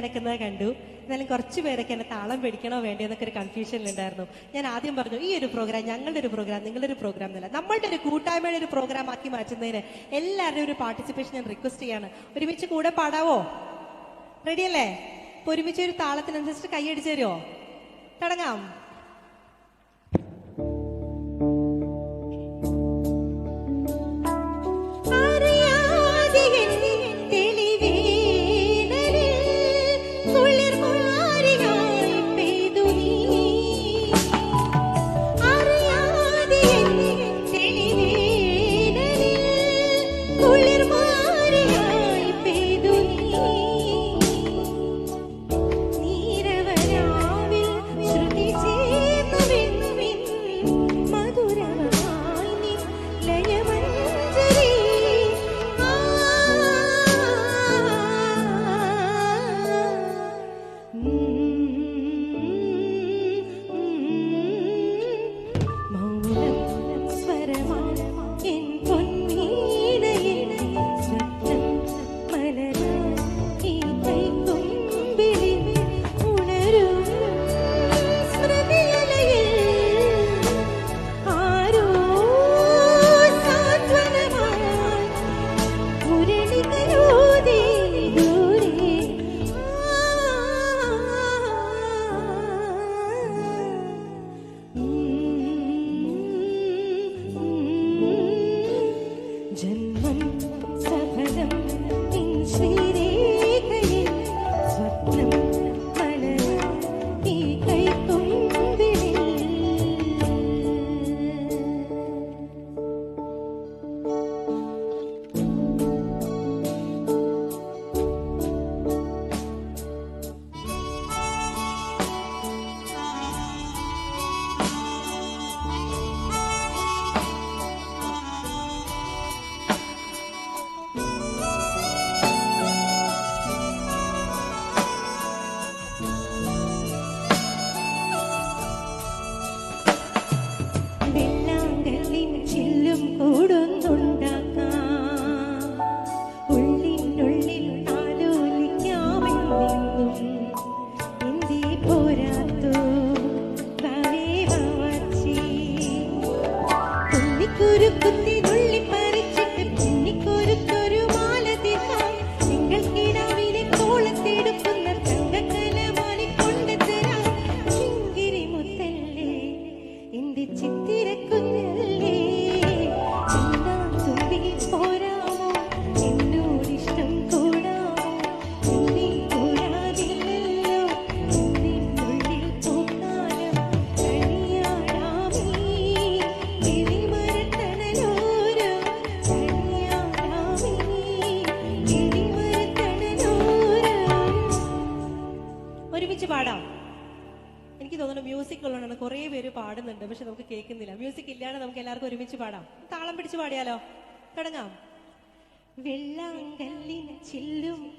ചുണ്ടനക്കുന്നത് കണ്ടു. എന്നാലും കുറച്ച് പേരൊക്കെ എന്നെ താളം പിടിക്കണോ വേണ്ടെന്നൊക്കെ ഒരു കൺഫ്യൂഷനിലുണ്ടായിരുന്നു ഞാൻ ആദ്യം പറഞ്ഞു ഈ ഒരു പ്രോഗ്രാം ഞങ്ങളുടെ ഒരു പ്രോഗ്രാം നിങ്ങളുടെ ഒരു പ്രോഗ്രാം എന്നല്ല. നമ്മളുടെ ഒരു കൂട്ടായ്മയുടെ ഒരു പ്രോഗ്രാം ആക്കി മാറ്റുന്നതിന് എല്ലാവരുടെയും ഒരു പാർട്ടിസിപ്പേഷൻ ഞാൻ റിക്വസ്റ്റ് ചെയ്യാണ്. ഒരുമിച്ച് കൂടെ പാടാവോ? റെഡിയല്ലേ ഒരുമിച്ച് ഒരു താളത്തിനനുസരിച്ച് കൈയടിച്ചു തരുമോ തുടങ്ങാം. കുറെ പേര് പാടുന്നുണ്ട് പക്ഷെ നമുക്ക് കേൾക്കുന്നില്ല. മ്യൂസിക് ഇല്ലാതെ നമുക്ക് എല്ലാവർക്കും ഒരുമിച്ച് പാടാം. താളം പിടിച്ച് പാടിയാലോ? തുടങ്ങാം. വെള്ളാങ്കല്ലിന് ചില്ലും